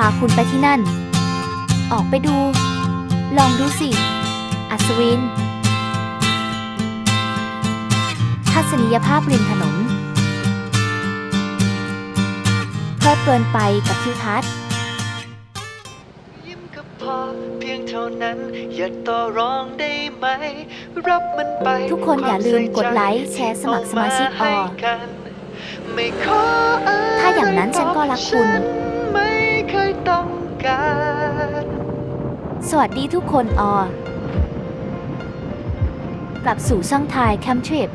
พาคุณไปที่นั่น ออกไปดู ลองดูสิ อัศวิน ทัศนียภาพริมถนน เพลิดเพลินไปกับทิวทัศน์ ยิ้มก็พอเพียงเท่านั้น อย่าต่อรองได้ไหม รับมันไปทุกคนอย่าลืมกดไลค์แชร์สมัครสมาชิกออไม่ขออะไรถ้าอย่างนั้นฉันก็รักคุณ การสวัสดีทุกคนออ กลับสู่ช่องทายแคมทริป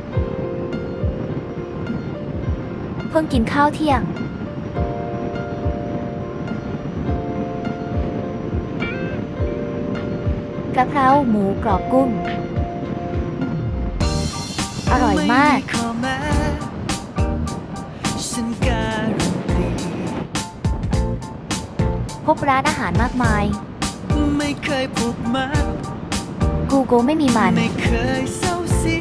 เพิ่งกินข้าวเที่ยง กระเพราหมูกรอบกุ้ง อร่อยมาก บร้านอาหารมากมาย ไม่เคยผูกมัด Google ไม่มีมัน ไม่เคยเศร้าสี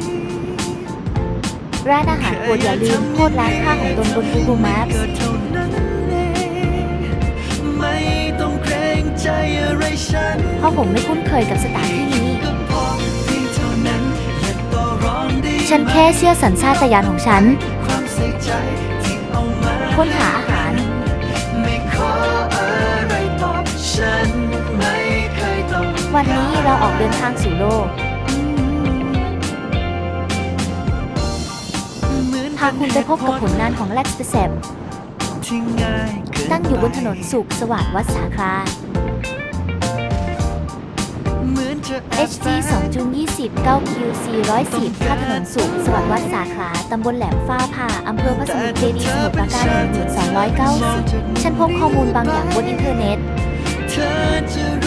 ร้านอาหารโปรดอย่าลืมโคตรร้านค่าของตนบน Google Maps ก็เท่านั้นเองไม่ต้องเกรงใจอะไรฉัน เพราะผมไม่คุ้นเคยกับสถานที่นี้ ก็พอเพียงเท่านั้นอย่าต่อรองได้ไหมฉันแค่เชื่อสัญชาตญาณของฉัน ความใส่ใจที่เอามา ค้นหาอา วันนี้เราออกเดินทางสู่โลกเหมือนพาคุณไปพบกับผลงานของ Lex p e r c e p ที่ง่ายเกินตั้งอยู่บนถนนสุขสวัสดิ์วัดสาคราเหมือนจะแอบ HG 2จุง20 9 QC 110ข้ามถนนสุขสวัสดิ์วัดสาขา ตำบลแหลมฟ้าผ่าอำเภอพระสมุทรเจดีย์สมุทรปราการ1290 ฉันพบข้อมูลบางอย่างบนอินเทอร์เน็ตเธอจะรู้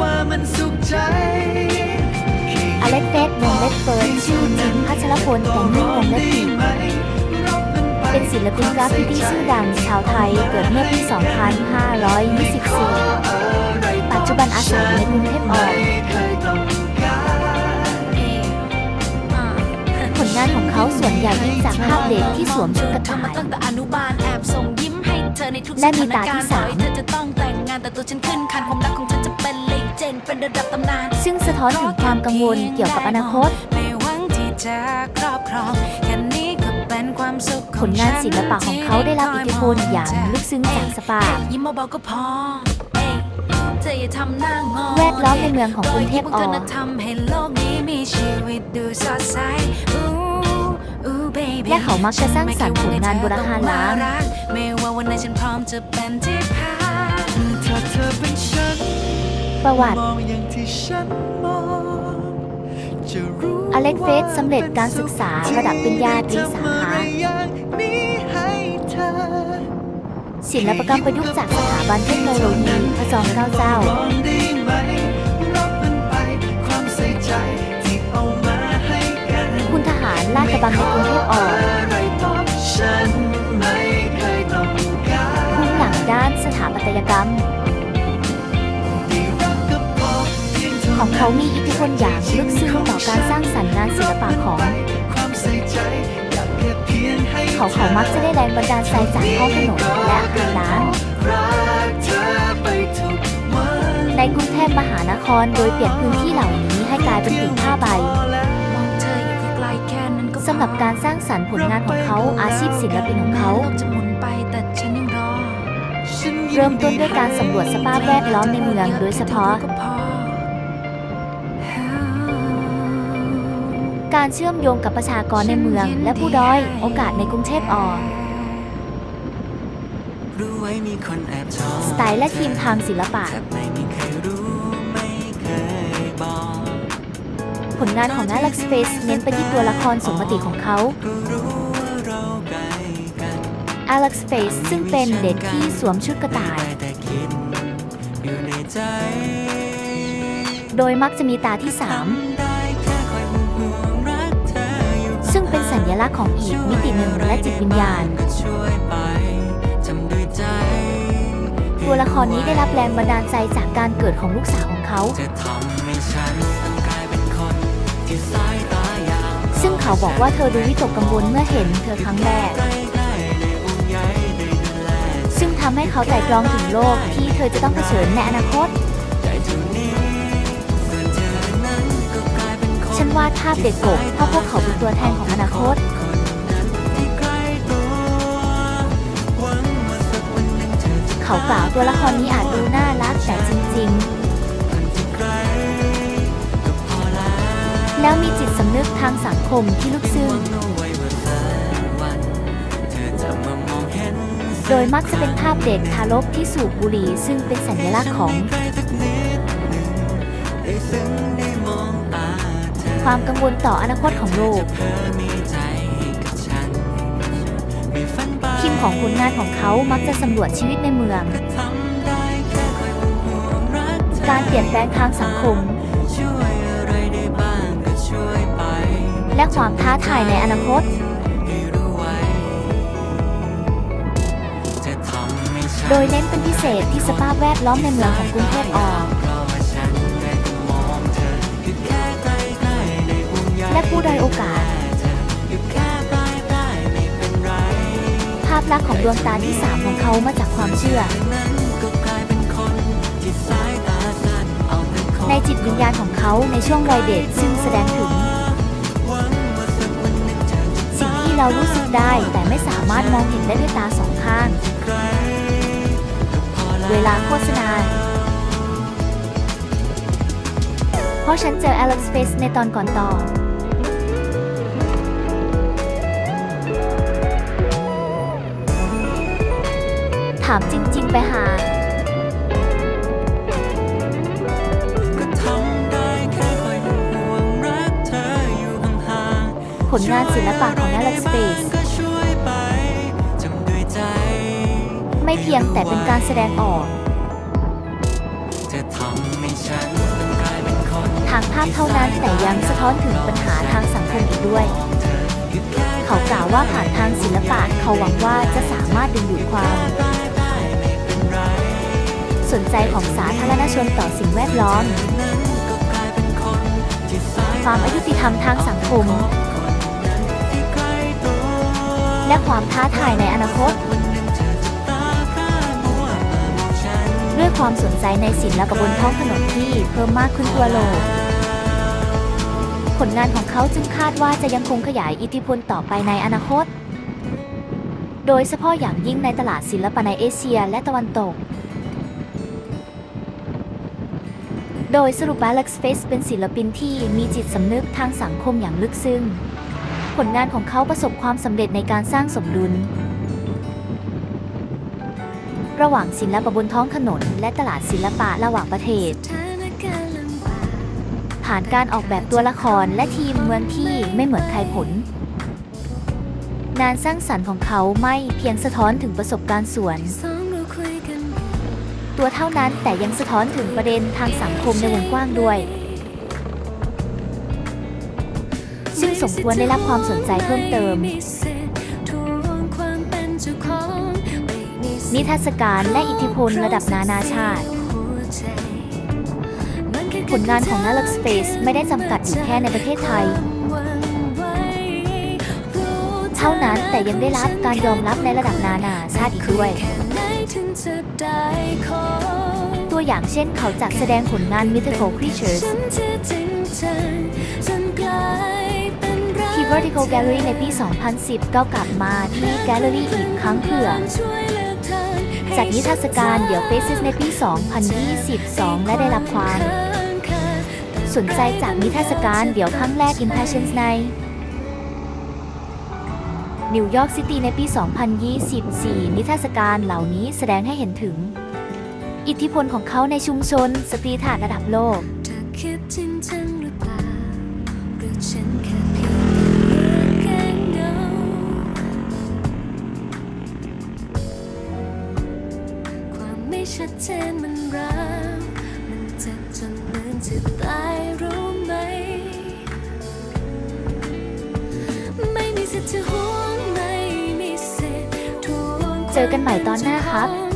ว่ามันสุขใจอเล็กเฟสวงเล็กเฟิร์นชื่อจริงพัชรพลแต่งนุ่งวงเล็บปีกเป็นศิลปินกราฟฟิตี้ชื่อดังชาวไทยเกิดเมื่อปี 2524 ปัจจุบันอาศัยอยู่ในกรุงเทพออกผลงานของเขาส่วนใหญ่ยิ่งจากภาพเด็กที่สวมชุดกระต่ายตั้งแต่อนุบาลแอบส่งยิ้มให้เธอในทุกและมีตาที่สาม ถนกรณ์ต่อให้เธอจะต้องแต่งงานแต่ตัวฉันขึ้นคันความรักของฉันจะเป็นเลเจนด์เป็นระดับตำนาน ซึ่งสะท้อนถึงความกังวลเกี่ยวกับอนาคต ไม่หวังที่จะครอบครองแค่นี้ก็เป็นความสุขขผองลงานศิลปะของเขาได้รับอิทธิพลอย่างลึกซึ้งจากสปา ยิ้มเบาๆก็พอเอ้ยเธออย่าทำหน้างอ แวดล้อมในเมืองของกรุงเทพอรอยยิ้มขงเธอน่ะทำให้โลกนี้มีชีวิตดูสดใสอู้อู้ baby และเขามักจะสร้างสรรค์ผลงานโบราณล้างไม่ว่าวันไหนฉันพร้อมจะเป็นที่พัก ถ้าเธอเป็นฉันประวัติ มองอย่างที่ฉันมองจะรู้อเล็กเฟสสำเร็จการศึกษาระดับปริญญาตรีสาขาศิลปกรรมประยุกต์จากสถาบันเทคโนโลยีพระจอมเกล้าเจ้าร้องได้ไหมรับมันไปความใส่ใจที่เอามาให้กันคุณทหารลาดกระบังในกรุงเทพออกอะไรานสถาปัตยกรรมได้รักก็พอเพียงเท่าของเขามีอิทธิพลอย่างลึกซึ้งต่อการสร้างสรรค์งานศิลปะของความใส่ใจอยากแค่เพียงให้เขาเขามักจะได้แรงบันดาลใจจากท้องถนนและอาหารร้านรักเธอไปทุกวันในกรุงเทพมหานครโดยเปลี่ยนพื้นที่เหล่านี้ให้กลายเป็นผืนผ้าใบมองเธออยู่ใกล้ๆแค่นั้นก็พอสำหรับการสร้างสรรค์ผลงานของเขาอาชีพศิลปินของเขา เริ่มต้นด้วยการสำรวจสภาพแวดล้อมในเมืองโดยเฉพาะก็พอการเชื่อมโยงกับประชากรในเมือง และผู้ด้อยโอกาสในกรุงเทพออรู้ไว้มีคนแอบชอบสไตล์และทีมทางศิลปะแต่ไม่มีใครรู้ไม่เคยบอกผลงานของ Alex Face เน้นไปที่ตัวละครสมมติของเขาก็รู้ว่าเราใกล้กัน Alex Face ซึ่งเป็นเด็กที่สวมชุดกระต่าย โดยมักจะมีตาที่ทำได้แค่คอยห่วงรักเธออยู่3ซึ่งเป็นสัญลักษณ์ของอีกมิติหนึ่งและจิตวิญญาณ ตัวละครนี้ได้รับแรงบันดาลใจจากการเกิดของลูกสาวของเขาซึ่งเขาบอกว่าเธอดูวิตกกังวลเมื่อเห็นเธอครั้งแรกำให้เขาไต่ตรองถึงโลกที่เธอจะต้องเผชิญในอนาคต ฉันวาดภาพเด็กกบเพราะพวกเขาเป็นตัวแทนของอนาคต เขากล่าวตัวละครนี้อาจดูน่ารักแต่จริง ๆ แล้วมีจิตสำนึกทางสังคมที่ลึกซึ้ง โดยมักจะเป็นภาพเด็กทารกที่สูบบุหรี่ซึ่งเป็นสัญลักษณ์ของ ความกังวลต่ออนาคตของโลกทีมของผลงานของเขามักจะสำรวจชีวิตในเมือง การเปลี่ยนแปลงทางสังคม และความท้าทายในอนาคต โดยเน้นเป็นพิเศษที่สภาพแวดล้อมในเมืองของกรุงเทพออกและผู้ด้อยโอกาส ภาพลักษณ์ของดวงตาที่สามของเขามาจากความเชื่อ ในจิตวิญญาณของเขาในช่วงวัยเด็กซึ่งแสดงถึง สิ่งที่เรารู้สึกได้แต่ไม่สามารถมองเห็นได้ด้วยตาสองข้าง เวลาโฆษณา เพราะฉันเจอ Alex Space ในตอนก่อนต่อ ถามจริง ๆ ไปหาผลงานศิลปะของ Alex Space ไม่เพียงแต่เป็นการแสดงออกทางภาพเท่านั้นแต่ยังสะท้อนถึงปัญหาทางสังคมอีกด้วย เขากล่าวว่าผ่านทางศิลปะเขาหวังว่าจะสามารถดึงดูดความ สนใจของสาธารณชนต่อสิ่งแวดล้อม ความอายุติธรรมทางสังคม และความท้าทายในอนาคต ด้วยความสนใจในศิลปะบนท้องถนนที่เพิ่มมากขึ้นทั่วโลก ผลงานของเขาจึงคาดว่าจะยังคงขยายอิทธิพลต่อไปในอนาคต โดยเฉพาะอย่างยิ่งในตลาดศิลปะในเอเชียและตะวันตก โดยสรุป Alex Face เป็นศิลปินที่มีจิตสำนึกทางสังคมอย่างลึกซึ้ง ผลงานของเขาประสบความสำเร็จในการสร้างสมดุล ระหว่างศิลปะบนท้องถนน และตลาดศิลปะระหว่างประเทศ ผ่านการออกแบบตัวละครและทีมเมืองที่ไม่เหมือนใครผลงานสร้างสรรค์ของเขาไม่เพียงสะท้อนถึงประสบการณ์สวน ตัวเท่านั้นแต่ยังสะท้อนถึงประเด็นทางสังคมในวงกว้างด้วย ซึ่งสมควรได้รับความสนใจเพิ่มเติม นิทรรศการและอิทธิพลระดับนานาชาติ ผลงานของ Alex Space ไม่ได้จำกัดอยู่แค่ในประเทศไทย เท่านั้นแต่ยังได้รับการยอมรับในระดับนานาชาติอีกด้วยตัวอย่างเช่นเขาจัดแสดงผลงาน Mythical Creatures ที่ Vertical Gallery ในปี 2010 ก็กลับมาที่ Gallery อีกครั้งเพื่อ จัดนิทรรศการเดี๋ยว Faces ในปี 2022 และได้รับความ สนใจจากนิทรรศการเดี๋ยวครั้งแรก Impressions ในนิวยอร์กซิตี้ในปี 2024 นิทรรศการเหล่านี้แสดงให้เห็นถึง อิทธิพลของเขาในชุมชน สตรีทอาร์ตระดับโลก ดเจนมันร้าวมันเจ็บจนเหมือนจะตายรู้ไหม ไม่มีสิทธิ์จะห่วงไม่มีสิทธิ์ทวงเจอกันใหม่ตอนหน้าครับ